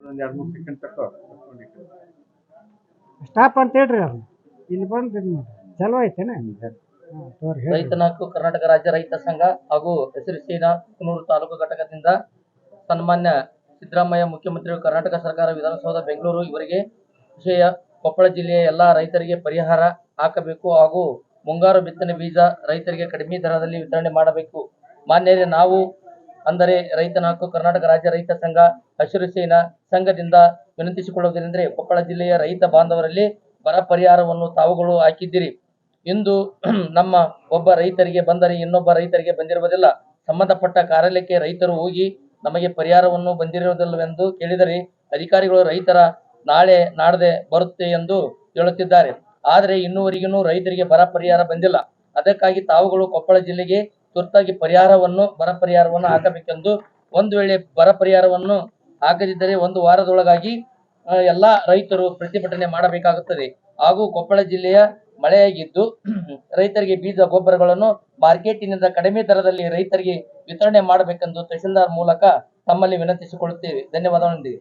ಒಂದ್ ಎರಡ್ ಮೂರ್ ಸೆಕೆಂಡ್ ತಕ್ಕೋ ಸ್ಟಾಪ್ ಅಂತ ಹೇಳ್ರಿ ಇಲ್ಲಿ ಬಂದು ಇದು ಮಾಡಿ. ಚಲೋ ಐತೆನ ಹಾಂ ತೋರಿ ಹೇಳಿ ರೈತನ ಹಕ್ಕು ಕರ್ನಾಟಕ ರಾಜ್ಯ ರೈತ ಸಂಘ ಹಾಗೂ ಹೆಸರು ಸೇನಾ ಕುನೂರು ತಾಲೂಕು ಘಟಕದಿಂದ ಸನ್ಮಾನ್ಯ ಸಿದ್ದರಾಮಯ್ಯ ಮುಖ್ಯಮಂತ್ರಿಗಳು ಕರ್ನಾಟಕ ಸರ್ಕಾರ ವಿಧಾನಸೌಧ ಬೆಂಗಳೂರು ಇವರಿಗೆ ವಿಷಯ ಕೊಪ್ಪಳ ಜಿಲ್ಲೆಯ ಎಲ್ಲಾ ರೈತರಿಗೆ ಪರಿಹಾರ ಹಾಕಬೇಕು ಹಾಗೂ ಮುಂಗಾರು ಬಿತ್ತನೆ ಬೀಜ ರೈತರಿಗೆ ಕಡಿಮೆ ದರದಲ್ಲಿ ವಿತರಣೆ ಮಾಡಬೇಕು. ಮಾನ್ಯರೇ ನಾವು ಅಂದರೆ ರೈತನ ಹಕ್ಕು ಕರ್ನಾಟಕ ರಾಜ್ಯ ರೈತ ಸಂಘ ಹಸಿರು ಸೇನಾ ಸಂಘದಿಂದ ವಿನಂತಿಸಿಕೊಳ್ಳುವುದೇನೆಂದರೆ ಕೊಪ್ಪಳ ಜಿಲ್ಲೆಯ ರೈತ ಬಾಂಧವರಲ್ಲಿ ಬರ ಪರಿಹಾರವನ್ನು ತಾವುಗಳು ಹಾಕಿದ್ದೀರಿ. ಇಂದು ನಮ್ಮ ಒಬ್ಬ ರೈತರಿಗೆ ಬಂದರೆ ಇನ್ನೊಬ್ಬ ರೈತರಿಗೆ ಬಂದಿರುವುದಿಲ್ಲ. ಸಂಬಂಧಪಟ್ಟ ಕಾರ್ಯಾಲಯಕ್ಕೆ ರೈತರು ಹೋಗಿ ನಮಗೆ ಪರಿಹಾರವನ್ನು ಬಂದಿರುವುದಿಲ್ಲವೆಂದು ಕೇಳಿದರೆ ಅಧಿಕಾರಿಗಳು ರೈತರ ನಾಳೆ ನಾಡದೆ ಬರುತ್ತೆ ಎಂದು ಹೇಳುತ್ತಿದ್ದಾರೆ. ಆದರೆ ಇನ್ನುವರೆಗೂ ರೈತರಿಗೆ ಬರ ಪರಿಹಾರ ಬಂದಿಲ್ಲ. ಅದಕ್ಕಾಗಿ ತಾವುಗಳು ಕೊಪ್ಪಳ ಜಿಲ್ಲೆಗೆ ತುರ್ತಾಗಿ ಪರಿಹಾರವನ್ನು ಬರ ಪರಿಹಾರವನ್ನು ಹಾಕಬೇಕೆಂದು ಒಂದು ವೇಳೆ ಬರ ಪರಿಹಾರವನ್ನು ಹಾಕದಿದ್ದರೆ ಒಂದು ವಾರದೊಳಗಾಗಿ ಎಲ್ಲಾ ರೈತರು ಪ್ರತಿಭಟನೆ ಮಾಡಬೇಕಾಗುತ್ತದೆ. ಹಾಗೂ ಕೊಪ್ಪಳ ಜಿಲ್ಲೆಯ ಮಳೆಯಾಗಿದ್ದು ರೈತರಿಗೆ ಬೀಜ ಗೊಬ್ಬರಗಳನ್ನು ಮಾರ್ಕೆಟಿನಿಂದ ಕಡಿಮೆ ದರದಲ್ಲಿ ರೈತರಿಗೆ ವಿತರಣೆ ಮಾಡಬೇಕೆಂದು ತಹಸೀಲ್ದಾರ್ ಮೂಲಕ ತಮ್ಮಲ್ಲಿ ವಿನಂತಿಸಿಕೊಳ್ಳುತ್ತೇವೆ. ಧನ್ಯವಾದಗಳೊಂದಿಗೆ